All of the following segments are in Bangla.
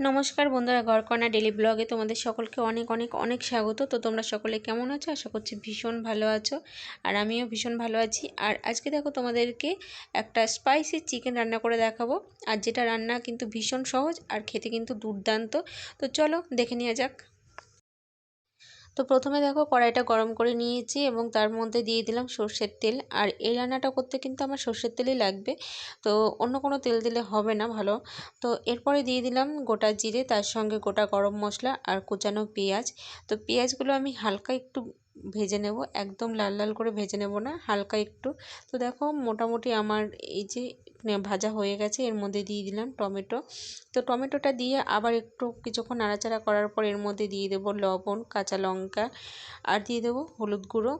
নমস্কার বন্ধুরা ঘরকর্ণা ডেলি ব্লগে তোমাদের সকলকে অনেক অনেক অনেক স্বাগত। তো তোমরা সকলে কেমন আছো? আশা করছি ভীষণ ভালো আছো। আর আমিও ভীষণ ভালো আছি। আর আজকে দেখো তোমাদেরকে একটা স্পাইসি চিকেন রান্না করে দেখাবো। আর যেটা রান্না কিন্তু ভীষণ সহজ আর খেতে কিন্তু দুর্দান্ত। তো চলো দেখে নেওয়া যাক। তো প্রথমে দেখো কড়াইটা গরম করে নিয়েছি এবং তার মধ্যে দিয়ে দিলাম সর্ষের তেল। আর এই রান্নাটা করতে কিন্তু আমার সর্ষের তেলই লাগবে। তো অন্য কোনো তেল দিলে হবে না ভালো। তো এরপরে দিয়ে দিলাম গোটা জিরে, তার সঙ্গে গোটা গরম মশলা আর কুচানো পেঁয়াজ। তো পেঁয়াজগুলো আমি হালকা একটু ভেজে নেব, একদম লাল লাল করে ভেজে নেব না, হালকা একটু। তো দেখো মোটামুটি আমার এই যে ভাজা হয়ে গেছে, এর মধ্যে দিয়ে দিলাম টমেটো। তো টমেটোটা দিয়ে আবার একটু কিছুক্ষণ নাড়াচাড়া করার পর এর মধ্যে দিয়ে দেবো লবণ, কাঁচা লঙ্কা, আর দিয়ে দেবো হলুদ গুঁড়ো।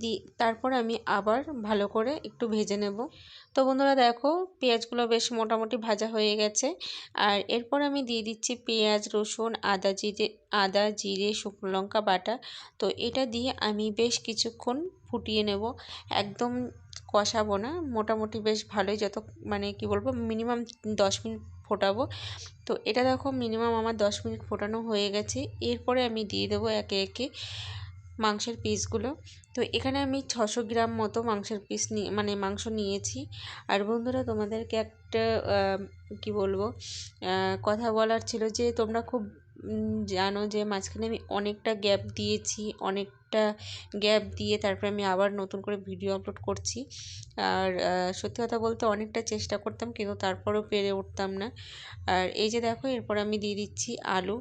দি তারপর আমি আবার ভালো করে একটু ভেজে নেব। তো বন্ধুরা দেখো পেঁয়াজগুলো বেশ মোটামুটি ভাজা হয়ে গেছে। আর এরপর আমি দিয়ে দিচ্ছি পেঁয়াজ, রসুন, আদা, জিরে আদা, জিরে, শুকনো লঙ্কা, বাটা। তো এটা দিয়ে আমি বেশ কিছুক্ষণ ফুটিয়ে নেব। একদম কষাবো না। মোটামুটি বেশ ভালোই যত মানে কি বলব, মিনিমাম দশ মিনিট ফোটাবো। তো এটা দেখো, মিনিমাম আমার দশ মিনিট ফোটানো হয়ে গেছে। এরপরে আমি দিয়ে দেবো একে একে মাংসের পিসগুলো। তো এখানে আমি ছশো গ্রাম মতো মাংসের পিস নিয়ে মানে মাংস নিয়েছি। আর বন্ধুরা, তোমাদেরকে একটা কি বলব কথা বলার ছিল যে তোমরা খুব জানো যে মাঝখানে আমি অনেকটা গ্যাপ দিয়েছি, অনেকটা গ্যাপ দিয়ে তারপরে আমি আবার নতুন করে ভিডিও আপলোড করছি। আর সত্যি কথা বলতে অনেকটা চেষ্টা করতাম কিন্তু তারপরেও পেরে উঠতাম না। আর এই যে দেখো, এরপর আমি দিয়ে দিচ্ছি আলু।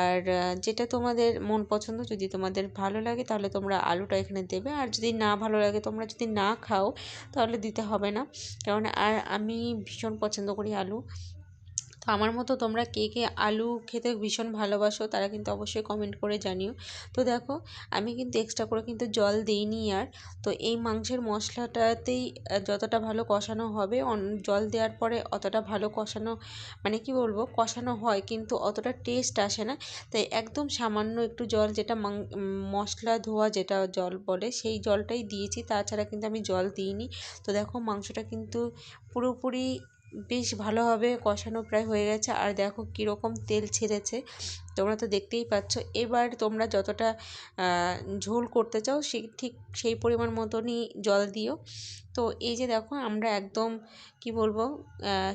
আর যেটা তোমাদের মন পছন্দ, যদি তোমাদের ভালো লাগে তাহলে তোমরা আলুটা এখানে দেবে। আর যদি না ভালো লাগে, তোমরা যদি না খাও তাহলে দিতে হবে না। কারণ, আর আমি ভীষণ পছন্দ করি আলু। তো আমার মতো তোমরা কে কে আলু খেতে ভীষণ ভালোবাসো তারা কিন্তু অবশ্যই কমেন্ট করে জানিও। তো দেখো, আমি কিন্তু এক্সট্রা করে কিন্তু জল দিইনি আর। তো এই মাংসের মশলাটাতেই যতটা ভালো কষানো হবে জল দেওয়ার পরে অতটা ভালো কষানো মানে কি বলব, কষানো হয় কিন্তু অতটা টেস্ট আসে না। তাই একদম সামান্য একটু জল যেটা মশলা ধোয়া যেটা জল বলে, সেই জলটাই দিয়েছি। তাছাড়া কিন্তু আমি জল দিইনি। তো দেখো মাংসটা কিন্তু পুরোপুরি বেশ ভালোভাবে কষানো প্রায় হয়ে গেছে। আর দেখো কীরকম তেল ছেড়েছে, তোমরা তো দেখতেই পাচ্ছ। এবার তোমরা যতটা ঝোল করতে চাও সেই ঠিক সেই পরিমাণ মতনই জল দিও। তো এই যে দেখো আমরা একদম, কি বলব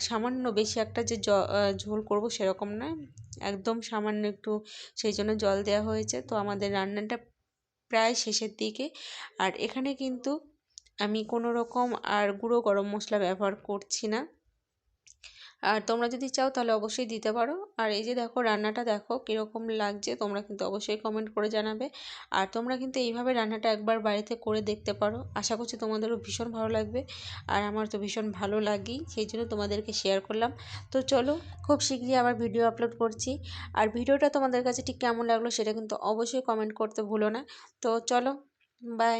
সামান্য বেশি একটা যে ঝোল করব সেরকম না। একদম সামান্য একটু সেই জন্য জল দেওয়া হয়েছে। তো আমাদের রান্নাটা প্রায় শেষের দিকে। আর এখানে কিন্তু আমি কোনো রকম আর গুঁড়ো গরম মশলা ব্যবহার করছি না। আর তোমরা যদি চাও তাহলে অবশ্যই দিতে পারো। আর এই যে দেখো, রান্নাটা দেখো কীরকম লাগছে, তোমরা কিন্তু অবশ্যই কমেন্ট করে জানাবে। আর তোমরা কিন্তু এইভাবে রান্নাটা একবার বাড়িতে করে দেখতে পারো। আশা করছি তোমাদেরও ভীষণ ভালো লাগবে। আর আমার তো ভীষণ ভালো লাগেই সেই জন্য তোমাদেরকে শেয়ার করলাম। তো চলো, খুব শীঘ্রই আবার ভিডিও আপলোড করছি। আর ভিডিওটা তোমাদের কাছে ঠিক কেমন লাগল সেটা কিন্তু অবশ্যই কমেন্ট করতে ভুলো না। তো চলো বাই